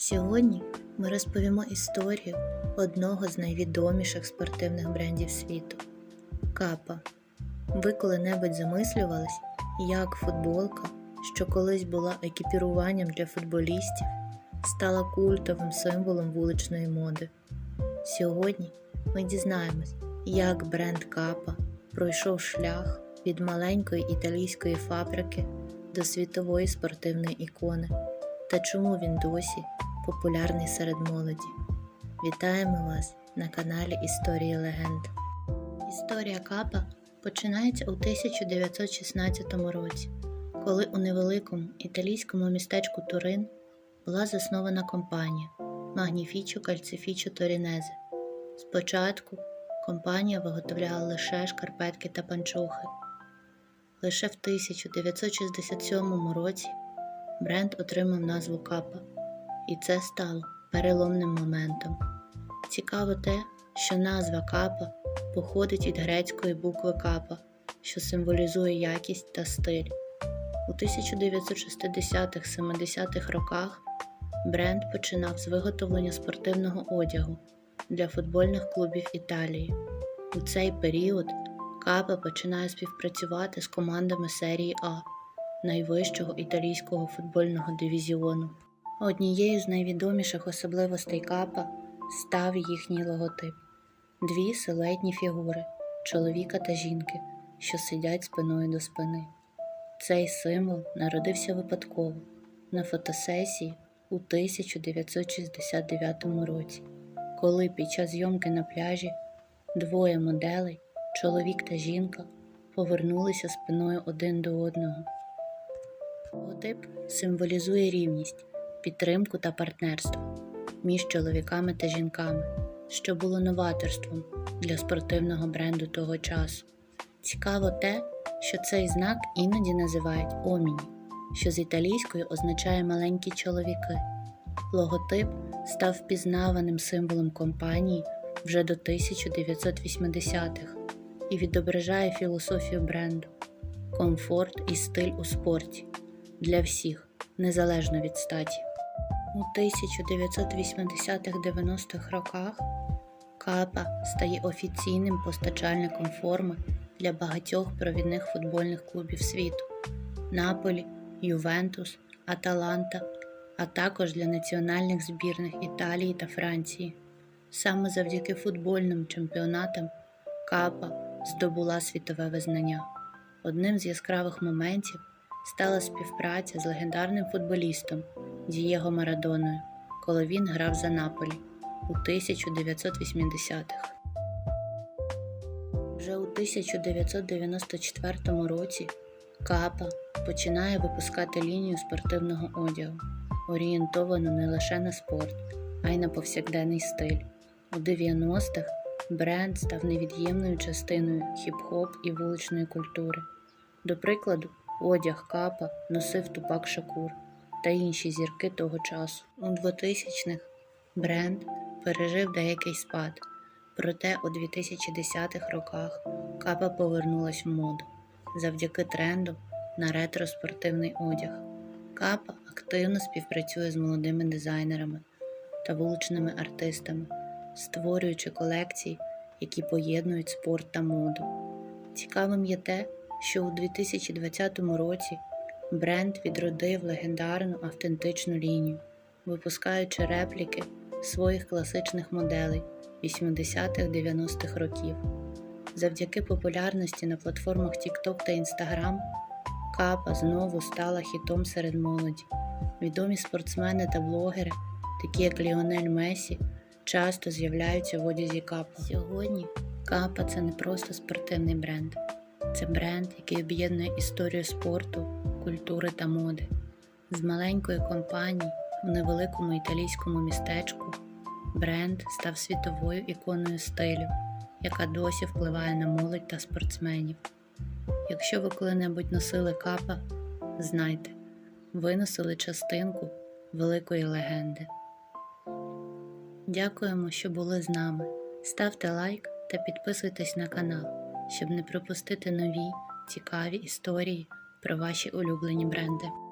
Сьогодні ми розповімо історію одного з найвідоміших спортивних брендів світу Капа. Ви коли-небудь замислювались, як футболка, що колись була екіпіруванням для футболістів, стала культовим символом вуличної моди. Сьогодні ми дізнаємось, як бренд Капа пройшов шлях від маленької італійської фабрики до світової спортивної ікони та чому він досі популярний серед молоді. Вітаємо вас на каналі Історії легенд. Історія Капа починається у 1916 році, коли у невеликому італійському містечку Турин була заснована компанія Magnificio Calcificio Torinese. Спочатку компанія виготовляла лише шкарпетки та панчохи. Лише в 1967 році бренд отримав назву Капа, і це стало переломним моментом. Цікаво те, що назва Капа походить від грецької букви Капа, що символізує якість та стиль. У 1960-70-х роках бренд починав з виготовлення спортивного одягу для футбольних клубів Італії. У цей період Капа починає співпрацювати з командами серії А найвищого італійського футбольного дивізіону. Однією з найвідоміших особливостей Капа став їхній логотип дві силуетні фігури чоловіка та жінки, що сидять спиною до спини. Цей символ народився випадково на фотосесії у 1969 році, коли під час зйомки на пляжі двоє моделей, чоловік та жінка, повернулися спиною один до одного. Логотип символізує рівність, підтримку та партнерство між чоловіками та жінками, що було новаторством для спортивного бренду того часу. Цікаво те, що цей знак іноді називають оміні, що з італійською означає маленькі чоловіки. Логотип став впізнаваним символом компанії вже до 1980-х і відображає філософію бренду, комфорт і стиль у спорті для всіх, незалежно від статі. У 1980-90-х роках Капа стає офіційним постачальником форми для багатьох провідних футбольних клубів світу Наполі, Ювентус, Аталанта, а також для національних збірних Італії та Франції. Саме завдяки футбольним чемпіонатам Капа здобула світове визнання. Одним з яскравих моментів стала співпраця з легендарним футболістом Дієго Марадоною, коли він грав за Наполі у 1980-х. Вже у 1994 році Капа починає випускати лінію спортивного одягу, орієнтовану не лише на спорт, а й на повсякденний стиль. У 90-х бренд став невід'ємною частиною хіп-хоп і вуличної культури. До прикладу, одяг Капа носив Тупак Шакур та інші зірки того часу. У 2000-х бренд пережив деякий спад, проте у 2010-х роках Капа повернулась в моду завдяки тренду на ретро-спортивний одяг. Капа активно співпрацює з молодими дизайнерами та вуличними артистами, створюючи колекції, які поєднують спорт та моду. Цікавим є те, що у 2020 році бренд відродив легендарну автентичну лінію, випускаючи репліки своїх класичних моделей 80-х-90-х років. Завдяки популярності на платформах TikTok та Instagram Капа знову стала хітом серед молоді. Відомі спортсмени та блогери, такі як Ліонель Месі, часто з'являються в одязі Капа. Сьогодні Капа це не просто спортивний бренд, це бренд, який об'єднує історію спорту, культури та моди. З маленької компанії у невеликому італійському містечку бренд став світовою іконою стилю, яка досі впливає на молодь та спортсменів. Якщо ви коли-небудь носили капа, знайте, ви носили частинку великої легенди. Дякуємо, що були з нами. Ставте лайк та підписуйтесь на канал, щоб не пропустити нові цікаві історії про ваші улюблені бренди.